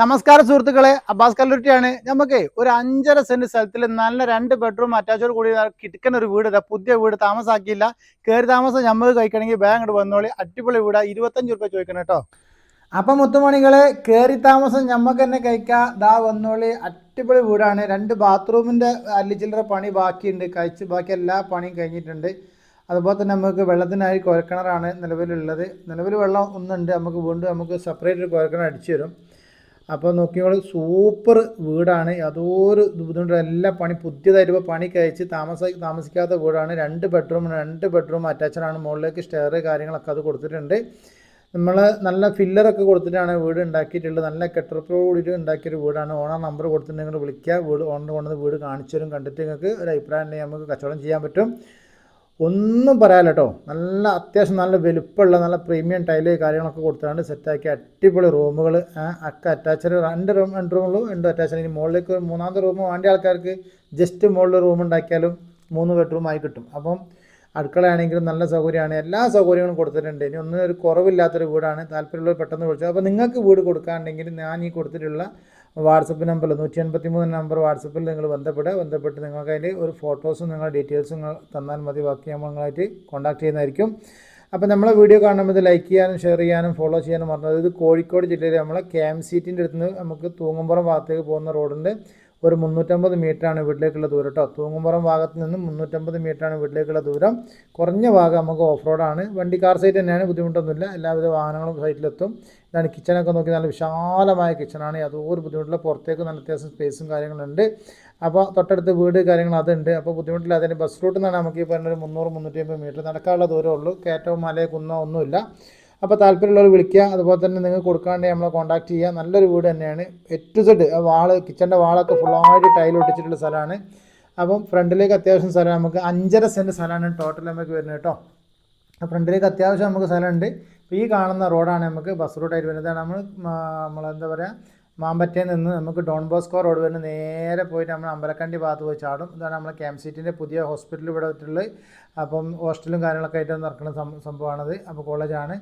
നമസ്കാരം സുഹൃത്തുക്കളെ അബ്ബാസ് കല്ലൂരിയാണ് നമുക്ക് ഒരു അഞ്ചര സെന്റ് സ്ഥലത്തിൽ നല്ല രണ്ട് ബെഡ്റൂം അറ്റാച്ചോട് കൂടി കിടക്കുന്ന ഒരു വീട് പുതിയ വീട് താമസാക്കിയില്ല. കയറി താമസം നമുക്ക് കഴിക്കണമെങ്കിൽ ബാങ്ക് ഇങ്ങോട്ട് വന്നോളി. അടിപൊളി വീടാ. ഇരുപത്തഞ്ച് രൂപ ചോദിക്കണം കേട്ടോ. അപ്പം മുത്തുമണികളെ കയറി താമസം ഞമ്മക്ക് തന്നെ കഴിക്കാം. ദാ വന്നോളി. അടിപൊളി വീടാണ്. രണ്ട് ബാത്റൂമിന്റെ അല്ലിച്ചില്ലറ പണി ബാക്കിയുണ്ട്. കഴിച്ച് ബാക്കി എല്ലാ പണിയും കഴിഞ്ഞിട്ടുണ്ട്. അതുപോലെ തന്നെ നമുക്ക് വെള്ളത്തിനായി കുഴക്കിണറാണ് നിലവിലുള്ളത്. നിലവിൽ വെള്ളം ഒന്നുണ്ട്. നമുക്ക് വീണ്ടും നമുക്ക് സെപ്പറേറ്റ് ഒരു കുഴക്കിണർ അടിച്ചു തരും. അപ്പോൾ നോക്കിയോളൂ സൂപ്പർ വീടാണ്. യാതൊരു ബുദ്ധിമുട്ടും എല്ലാ പണി പുതിയതായിട്ട് ഇപ്പോൾ പണി കഴിച്ച് താമസ താമസിക്കാത്ത വീടാണ്. രണ്ട് ബെഡ്റൂം രണ്ട് ബെഡ്റൂം അറ്റാച്ച്ഡ് ആണ്. മുകളിലേക്ക് സ്റ്റെയർ കാര്യങ്ങളൊക്കെ അത് കൊടുത്തിട്ടുണ്ട്. നമ്മൾ നല്ല ഫില്ലറൊക്കെ കൊടുത്തിട്ടാണ് വീട് ഉണ്ടാക്കിയിട്ടുള്ളത്. നല്ല കെട്ടുറപ്പോട് കൂടിയിട്ട് ഉണ്ടാക്കിയൊരു വീടാണ്. ഓണർ നമ്പർ കൊടുത്തിട്ടുണ്ടെങ്കിൽ വിളിക്കുക. വീട് ഓണർ കൊണ്ടുവന്ന് വീട് കാണിച്ചു തരും കണ്ടിട്ട് നിങ്ങൾക്ക് ഒരു അഭിപ്രായം ഉണ്ടെങ്കിൽ നമുക്ക് കച്ചവടം ചെയ്യാൻ പറ്റും. ഒന്നും പറയാല്ല കേട്ടോ നല്ല അത്യാവശ്യം നല്ല വലുപ്പമുള്ള നല്ല പ്രീമിയം ടൈൽ കാര്യങ്ങളൊക്കെ കൊടുത്തിട്ടുണ്ട്. സെറ്റാക്കി അടിപൊളി റൂമുകൾ ഒക്കെ അറ്റാച്ച്ഡ് രണ്ട് റൂം രണ്ട് റൂമുകളും രണ്ട് അറ്റാച്ച്ഡ് ഇനി മുകളിലേക്ക് മൂന്നാമത്തെ റൂം വേണ്ട ആൾക്കാർക്ക് ജസ്റ്റ് മുകളിൽ റൂം ഉണ്ടാക്കിയാലും മൂന്ന് ബെഡ്റൂം ആയി കിട്ടും. അപ്പം അടുക്കളയാണെങ്കിലും നല്ല സൗകര്യമാണ്. എല്ലാ സൗകര്യങ്ങളും കൊടുത്തിട്ടുണ്ട്. ഇനി ഒന്നും ഒരു കുറവില്ലാത്തൊരു വീടാണ്. താല്പര്യമുള്ളവർ പെട്ടെന്ന് വിളിച്ചു. അപ്പോൾ നിങ്ങൾക്ക് വീട് കൊടുക്കാണ്ടെങ്കിൽ ഞാൻ ഈ കൊടുത്തിട്ടുള്ള വാട്സപ്പ് നമ്പർ നൂറ്റി എൺപത്തി മൂന്ന് നമ്പർ വാട്സപ്പിൽ നിങ്ങൾ ബന്ധപ്പെടുക. ബന്ധപ്പെട്ട് നിങ്ങൾക്ക് അതിൽ ഒരു ഫോട്ടോസും നിങ്ങളുടെ ഡീറ്റെയിൽസും നിങ്ങൾ തന്നാൽ മതി. ബാക്കി നമ്മൾ നിങ്ങളായിട്ട് കോൺടാക്ട് ചെയ്യുന്നതായിരിക്കും. അപ്പോൾ നമ്മളെ വീഡിയോ കാണുമ്പോൾ ഇത് ലൈക്ക് ചെയ്യാനും ഷെയർ ചെയ്യാനും ഫോളോ ചെയ്യാനും പറഞ്ഞത് ഇത് കോഴിക്കോട് ജില്ലയിൽ നമ്മളെ കെ എം സീറ്റിന്റെ അടുത്ത് നിന്ന് നമുക്ക് തൂങ്ങുംപുറം ഭാഗത്തേക്ക് പോകുന്ന റോഡിന്റെ ഒരു മുന്നൂറ്റമ്പത് മീറ്ററാണ് വീട്ടിലേക്കുള്ള ദൂരം കേട്ടോ. തൂങ്ങുമ്പുറം ഭാഗത്ത് നിന്ന് മുന്നൂറ്റമ്പത് മീറ്ററാണ് വീട്ടിലേക്കുള്ള ദൂരം. കുറഞ്ഞ ഭാഗം നമുക്ക് ഓഫ് റോഡാണ് വണ്ടി കാർ സൈറ്റ് തന്നെയാണ് ബുദ്ധിമുട്ടൊന്നുമില്ല. എല്ലാവിധ വാഹനങ്ങളും സൈറ്റിലെത്തും ഇതാണ് കിച്ചണൊക്കെ നോക്കി നല്ല വിശാലമായ കിച്ചണാണ് യാതൊരു ബുദ്ധിമുട്ടില്ല. പുറത്തേക്ക് നല്ല അത്യാവശ്യം സ്പേസും കാര്യങ്ങളുണ്ട് അപ്പോൾ തൊട്ടടുത്ത് വീട് കാര്യങ്ങൾ അതുണ്ട്. അപ്പോൾ ബുദ്ധിമുട്ടില്ല. അതിന്റെ ബസ് റൂട്ടിൽ നിന്നാണ് നമുക്ക് ഈ പറഞ്ഞ ഒരു മുന്നൂറ് മുന്നൂറ്റി അമ്പത് മീറ്റർ നടക്കാനുള്ള ദൂരമുള്ളൂ. കയറ്റവും മലയോ കുന്നോ ഒന്നുമില്ല. അപ്പോൾ താല്പര്യമുള്ളവർ വിളിക്കുക. അതുപോലെ തന്നെ നിങ്ങൾ കൊടുക്കാണ്ട് നമ്മളെ കോൺടാക്ട് ചെയ്യുക. നല്ലൊരു വീട് തന്നെയാണ്. എറ്റ് സെഡ് വാൾ കിച്ചന്റെ വാളൊക്കെ ഫുള്ളായിട്ട് ടൈൽ ഒട്ടിച്ചിട്ടുള്ള സ്ഥലമാണ്. അപ്പം ഫ്രണ്ടിലേക്ക് അത്യാവശ്യം സ്ഥലം നമുക്ക് അഞ്ചര സെന്റ് സ്ഥലമാണ് ടോട്ടൽ നമുക്ക് വരുന്നത് കേട്ടോ. ഫ്രണ്ടിലേക്ക് അത്യാവശ്യം നമുക്ക് സ്ഥലമുണ്ട്. ഇപ്പോൾ ഈ കാണുന്ന റോഡാണ് നമുക്ക് ബസ് റൂട്ടായിട്ട് വരുന്നത്. നമ്മൾ നമ്മളെന്താ പറയുക മാമ്പറ്റയിൽ നിന്ന് നമുക്ക് ഡോൺ ബോസ്കോ റോഡ് വരുന്ന നേരെ പോയിട്ട് നമ്മൾ അമ്പലക്കണ്ടി ഭാഗത്ത് പോയി ചാടും. ഇതാണ് നമ്മളെ ക്യാമ്പ് പുതിയ ഹോസ്പിറ്റൽ ഇവിടെ വെച്ചിട്ടുള്ളത്. അപ്പം ഹോസ്റ്റലും കാര്യങ്ങളൊക്കെ ആയിട്ട് നടക്കുന്ന സംഭവമാണത്. അപ്പോൾ കോളേജാണ്